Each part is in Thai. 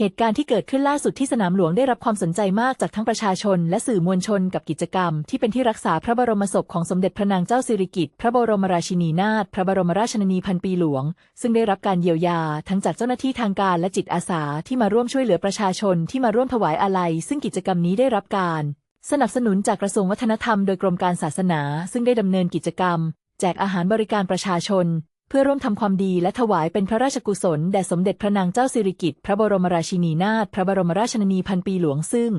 เหตุการณ์ที่เกิดขึ้นล่าสุดที่สนามหลวงได้รับความสนใจมากจากทั้งประชาชน และสื่อมวลชนกับกิจกรรม ที่เป็นที่รักษาพระบรมศพของสมเด็จพระนางเจ้าสิริกิติ์พระบรมราชินีนาถพระบรมราชนนีพันปีหลวง ซึ่งได้รับการเยียวยา ทั้งจากเจ้าหน้าที่ทางการและจิตอาสาที่มาร่วมช่วยเหลือประชาชนที่มาร่วมถวายอาลัย ซึ่งกิจกรรมนี้ได้รับการ สนับสนุนจากกระทรวงวัฒนธรรมโดยกรมการศาสนา ซึ่งได้ดำเนินกิจกรรม แจกอาหารบริการประชาชน เพื่อร่วมทำความดีและถวายเป็นพระราชกุศลแด่สมเด็จพระนางเจ้าสิริกิติ์พระบรมราชินีนาถพระบรมราชนนีพันปีหลวงซึ่ง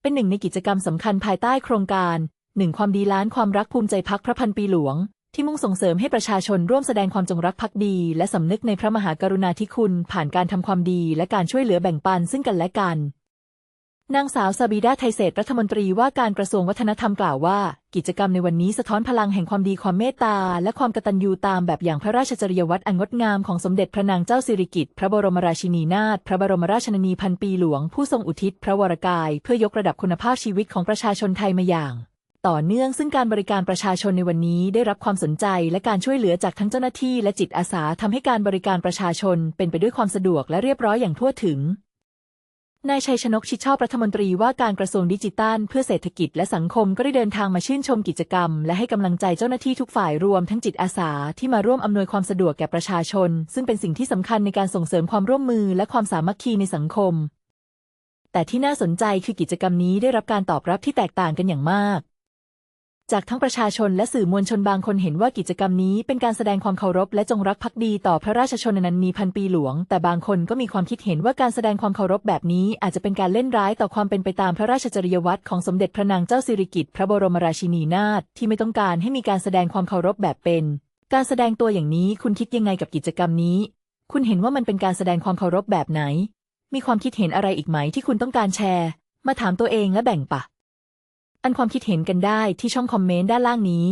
เป็นหนึ่งในกิจกรรมสำคัญภายใต้โครงการหนึ่งความดีล้านความรักภูมิใจพักพระพันปีหลวง ที่มุ่งส่งเสริมให้ประชาชนร่วมแสดงความจงรักภักดี และสำนึกในพระมหากรุณาธิคุณ ผ่านการทำความดีและการช่วยเหลือแบ่งปันซึ่งกันและกัน นางสาวซาบีดาไทเศษรัฐมนตรีว่าการกระทรวงวัฒนธรรมกล่าวว่า กิจกรรมในวันนี้สะท้อนพลังแห่งความดีความเมตตา และความกตัญญูตามแบบอย่างพระราชจริยวัตรอันงดงามของสมเด็จพระนางเจ้าสิริกิติ์พระบรมราชินีนาถพระบรมราชนนีพันปีหลวงผู้ทรงอุทิศพระวรกาย เพื่อยกระดับคุณภาพชีวิตของประชาชนไทยมาอย่าง ต่อเนื่องซึ่งการบริการประชาชนในวันนี้ได้รับความสนใจและการช่วยเหลือจากทั้งเจ้าหน้าที่และจิตอาสาทำให้การบริการประชาชนเป็นไปด้วยความสะดวกและเรียบร้อยอย่างทั่วถึง นายชัยชนกชิดชอบรัฐมนตรีว่าการกระทรวงดิจิทัลเพื่อเศรษฐกิจและสังคมก็ได้เดินทางมาชื่นชมกิจกรรม และให้กำลังใจเจ้าหน้าที่ทุกฝ่ายรวมทั้งจิตอาสาที่มาร่วมอำนวยความสะดวกแก่ประชาชน ซึ่งเป็นสิ่งที่สำคัญในการส่งเสริมความร่วมมือและความสามัคคีในสังคม แต่ที่น่าสนใจคือกิจกรรมนี้ได้รับการตอบรับที่แตกต่างกันอย่างมาก จากทั้งประชาชนและสื่อมวลชนบางคนเห็นว่ากิจกรรมนี้เป็นการแสดงความเคารพและจงรักภักดีต่อพระราชชนนันนีพันปีหลวง แต่บางคนก็มีความคิดเห็นว่าการแสดงความเคารพแบบนี้อาจจะเป็นการเล่นร้ายต่อความเป็นไปตามพระราชจริยวัตรของสมเด็จพระนางเจ้าสิริกิติ์พระบรมราชินีนาถที่ไม่ต้องการให้มีการแสดงความเคารพแบบเป็น การแสดงตัวอย่างนี้คุณคิดยังไงกับกิจกรรมนี้ คุณเห็นว่ามันเป็นการแสดงความเคารพแบบไหน มีความคิดเห็นอะไรอีกไหมที่คุณต้องการแชร์ มาถามตัวเองและแบ่งปะ อันความคิดเห็นกันได้ที่ช่องคอมเมนต์ด้านล่างนี้